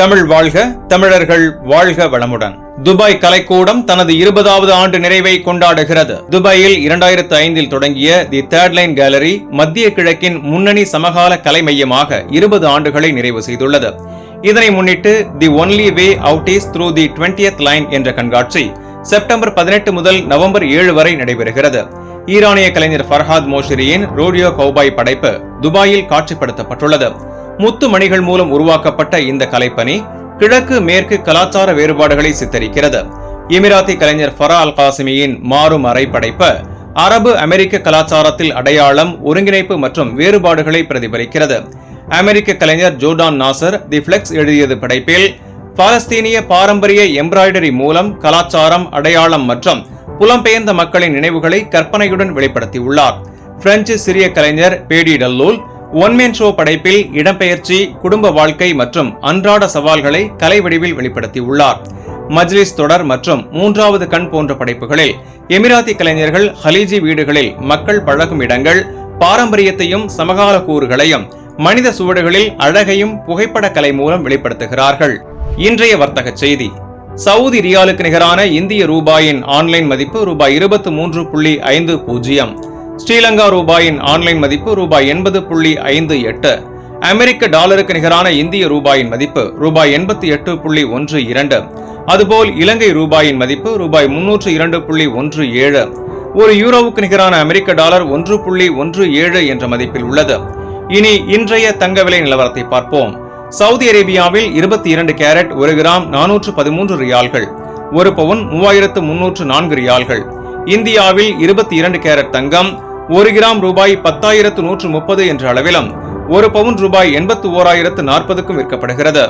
தமிழ் வாழ்க தமிழர்கள் வாழ்க வளமுடன். துபாய் கலைக்கூடம் தனது இருபதாவது ஆண்டு நிறைவை கொண்டாடுகிறது. துபாயில் இரண்டாயிரத்து ஐந்தில் தொடங்கிய தி தேர்ட் லைன் கேலரி மத்திய கிழக்கின் முன்னணி சமகால கலை மையமாக இருபது ஆண்டுகளை நிறைவு செய்துள்ளது. இதனை முன்னிட்டு the only way out is through the twentieth line என்ற கண்காட்சி செப்டம்பர் பதினெட்டு முதல் நவம்பர் ஏழு வரை நடைபெறுகிறது. ஈரானிய கலைஞர் ஃபர்ஹாத் மோஷிரியின் ரோடியோ கௌபாய் படைப்பு துபாயில் காட்சிப்படுத்தப்பட்டுள்ளது. முத்து மணிகள் மூலம் உருவாக்கப்பட்ட இந்த கலைப்பணி கிழக்கு மேற்கு கலாச்சார வேறுபாடுகளை சித்தரிக்கிறது. எமிராத்தி கலைஞர் ஃபரா அல் காசிமியின் மாறும் அறை படைப்ப அரபு அமெரிக்க கலாச்சாரத்தில் அடையாளம் ஒருங்கிணைப்பு மற்றும் வேறுபாடுகளை பிரதிபலிக்கிறது. அமெரிக்க கலைஞர் ஜோர்டான் நாசர் தி பிளெக்ஸ் எழுதியது படைப்பில் பாலஸ்தீனிய பாரம்பரிய எம்ப்ராய்டரி மூலம் கலாச்சாரம் அடையாளம் மற்றும் புலம்பெயர்ந்த மக்களின் நினைவுகளை கற்பனையுடன் வெளிப்படுத்தியுள்ளார். பிரெஞ்சு சிறிய கலைஞர் Badi Dalloul one man show படைப்பில் இடம்பெயர்ச்சி குடும்ப வாழ்க்கை மற்றும் அன்றாட சவால்களை கலை வடிவில் வெளிப்படுத்தியுள்ளார். மஜ்லிஸ் தொடர் மற்றும் மூன்றாவது கண் போன்ற படைப்புகளில் எமிராத்தி கலைஞர்கள் ஹலீஜி வீடுகளில் மக்கள் பழகும் இடங்கள் பாரம்பரியத்தையும் சமகால கூறுகளையும் மனித சுவடுகளில் அழகையும் புகைப்பட கலை மூலம் வெளிப்படுத்துகிறார்கள். இன்றைய வர்த்தக செய்தி. சவுதி ரியாலுக்கு நிகரான இந்திய ரூபாயின் ஆன்லைன் மதிப்பு ரூபாய் இருபத்தி மூன்று புள்ளி ஐந்து பூஜ்ஜியம். ஸ்ரீலங்கா ரூபாயின் ஆன்லைன் மதிப்பு ரூபாய் எண்பது புள்ளி ஐந்து எட்டு. அமெரிக்க டாலருக்கு நிகரான இந்திய ரூபாயின் மதிப்பு ரூபாய் எண்பத்தி எட்டு புள்ளி ஒன்று இரண்டு. அதுபோல் இலங்கை ரூபாயின் மதிப்பு ரூபாய் முன்னூற்று இரண்டு புள்ளி ஒன்று ஏழு. ஒரு யூரோவுக்கு நிகரான அமெரிக்க டாலர் ஒன்று புள்ளி ஒன்று ஏழு என்ற மதிப்பில் உள்ளது. இனி இன்றைய தங்க விலை நிலவரத்தை பார்ப்போம். சவுதி அரேபியாவில் இருபத்தி இரண்டு கேரட் ஒரு கிராம் நானூற்று பதிமூன்று ரியால்கள் ஒரு பவுன் மூவாயிரத்து முன்னூற்று நான்கு ரியால்கள். இந்தியாவில் இருபத்தி இரண்டு கேரட் தங்கம் ஒரு கிராம் ரூபாய் பத்தாயிரத்து நூற்று முப்பது என்ற அளவிலும் ஒரு பவுன் ரூபாய் எண்பத்து ஓராயிரத்து நாற்பதுக்கும் விற்கப்படுகிறது.